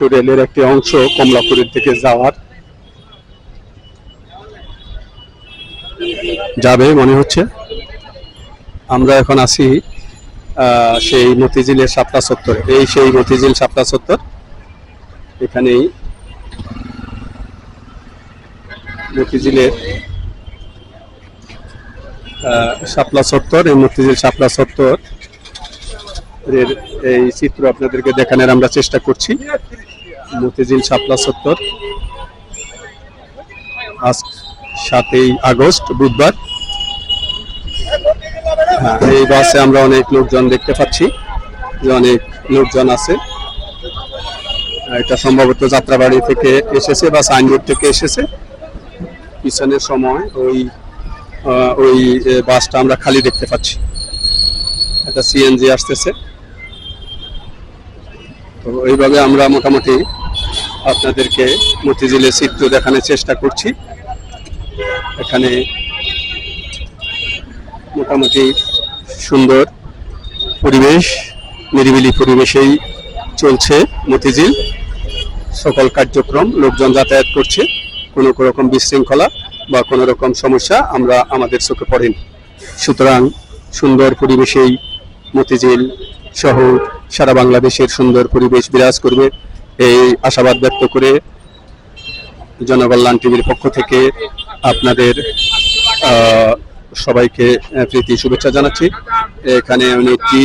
রেলের একটি অংশ কমলাপুরের দিকে যাওয়ার যাবে মনে হচ্ছে। আমরা এখন আহ, সেই মতিঝিলের সাপলা চত্বর এই সেই মতিঝিল সাপলা সত্তর এখানেই মতিঝিলের শাপলা চত্বর এই মতিঝিল শাপলা সত্তর এর এই চিত্র আপনাদেরকে দেখানোর আমরা চেষ্টা করছি। মতিঝিল শাপলা সত্তর। আজ সাতই আগস্ট, বুধবার। হ্যাঁ এই বাসে আমরা অনেক লোকজন দেখতে পাচ্ছি, যে অনেক লোকজন আছে। এটা সম্ভবত যাত্রাবাড়ি থেকে এসেছে বা সাইনবোর্ড থেকে এসেছে। পিছনের সময় ওই ওই বাসটা আমরা খালি দেখতে পাচ্ছি। একটা সিএনজি আসতেছে। তো এইভাবে আমরা মোটামুটি আপনাদেরকে মতিঝিলের চিত্র দেখানোর চেষ্টা করছি। এখানে মোটামুটি সুন্দর পরিবেশ, নিরিবিলি পরিবেশেই চলছে মতিঝিল। সকল কার্যক্রম, লোকজন যাতায়াত করছে। কোনো রকম বিশৃঙ্খলা বা কোনো রকম সমস্যা আমরা আমাদের চোখে পড়েনি। সুতরাং সুন্দর পরিবেশেই মতিঝিল শহর সারা বাংলাদেশের সুন্দর পরিবেশ বিরাজ করবে। এই আশাবাদ ব্যক্ত করে জনকল্যাণ টিভির পক্ষ থেকে আপনাদের সবাইকে প্রীতি শুভেচ্ছা জানাচ্ছি। এখানে উনি টি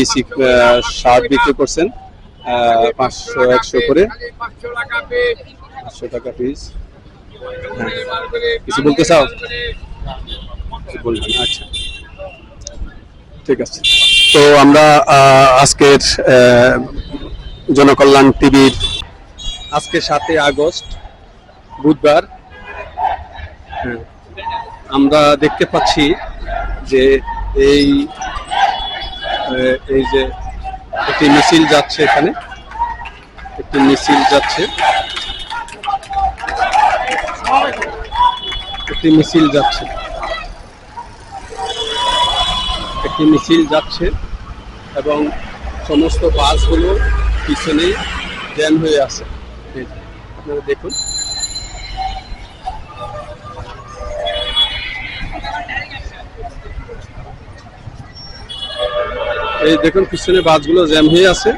শার্ট বিক্রি করছেন পাঁচশো, একশো করে। পাঁচশো টাকা পিস কিছু বলতে চাও? আচ্ছা। ঠিক আছে। তো আমরা আজকের জনকল্যাণ টিভির আজকে সাতই আগস্ট, বুধবার। আমরা দেখতে পাচ্ছি যে এই এই যে একটি মিছিল যাচ্ছে এখানে। একটি মিছিল যাচ্ছে। একটি মিছিল যাচ্ছে। একটি মিছিল যাচ্ছে এবং সমস্ত বাসগুলো পিছনেই জ্যাম হয়ে আছে। আপনারা দেখুন। এই দেখুন, পিছনে বাসগুলো জ্যাম হয়ে আছে।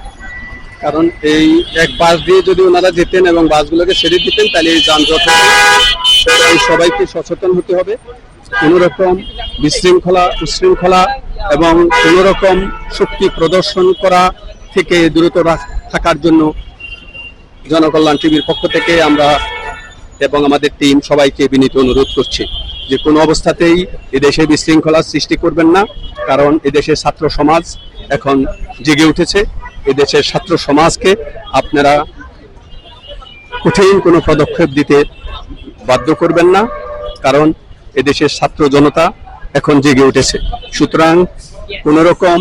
কারণ এই এক বাস দিয়ে যদি ওনারা যেতেন এবং বাসগুলোকে ছেড়ে দিতেন, তাহলে এই যানজট সবাইকে সচেতন হতে হবে। কোন রকম বিশৃঙ্খলা, উশৃঙ্খলা এবং কোন রকম শক্তি প্রদর্শন করা থেকে দূরত থাকার জন্য জনকল্যাণ টিভির পক্ষ থেকে আমরা এবং আমাদের টিম সবাইকে বিনীত অনুরোধ করছি যে কোনো অবস্থাতেই এদেশে বিশৃঙ্খলার সৃষ্টি করবেন না, কারণ এদেশের ছাত্র সমাজ এখন জেগে উঠেছে। এদেশের ছাত্র সমাজকে আপনারা কঠিন কোনো পদক্ষেপ দিতে বাধ্য করবেন না, কারণ এদেশের ছাত্র জনতা এখন জেগে উঠেছে। সুতরাং কোনো রকম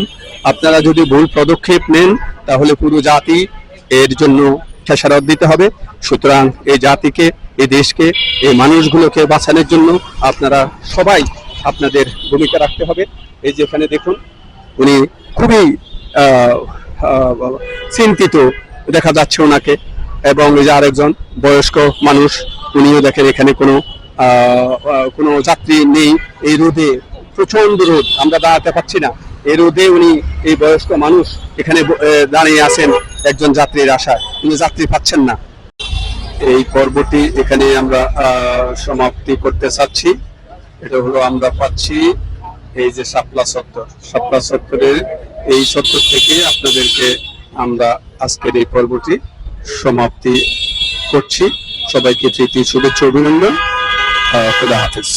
আপনারা যদি ভুল পদক্ষেপ নেন, তাহলে পুরো জাতি এর জন্য খেসারত দিতে হবে। সুতরাং এই জাতিকে, এই দেশকে, এই মানুষগুলোকে বাঁচানোর জন্য আপনারা সবাই আপনাদের ভূমিকা রাখতে হবে। এই যে এখানে দেখুন, উনি খুবই চিন্তিত দেখা যাচ্ছে ওনাকে এবং এই যে আরেকজন বয়স্ক মানুষ, উনিও দেখেন এখানে কোনো কোনো যাত্রী নেই। এই রোদে প্রচণ্ড রোদ, আমরা দাঁড়াতে পারছি না। এই রোদে উনি এই বয়স্ক মানুষ এখানে দাঁড়িয়ে আছেন। একজন যাত্রীর আশায়। কিন্তু যাত্রী পাচ্ছেন না। এই পর্বটি এখানে আমরা সমাপ্তি করতে চাচ্ছি। এটা হলো আমরা পাচ্ছি এই যে শাপলা চত্বর। শাপলা চত্বরের এই চত্বর থেকে আপনাদেরকে আমরা আজকের এই পর্বটি সমাপ্তি করছি। সবাইকে প্রীতি, শুভেচ্ছা, অভিনন্দন। খুদা হাফিজ।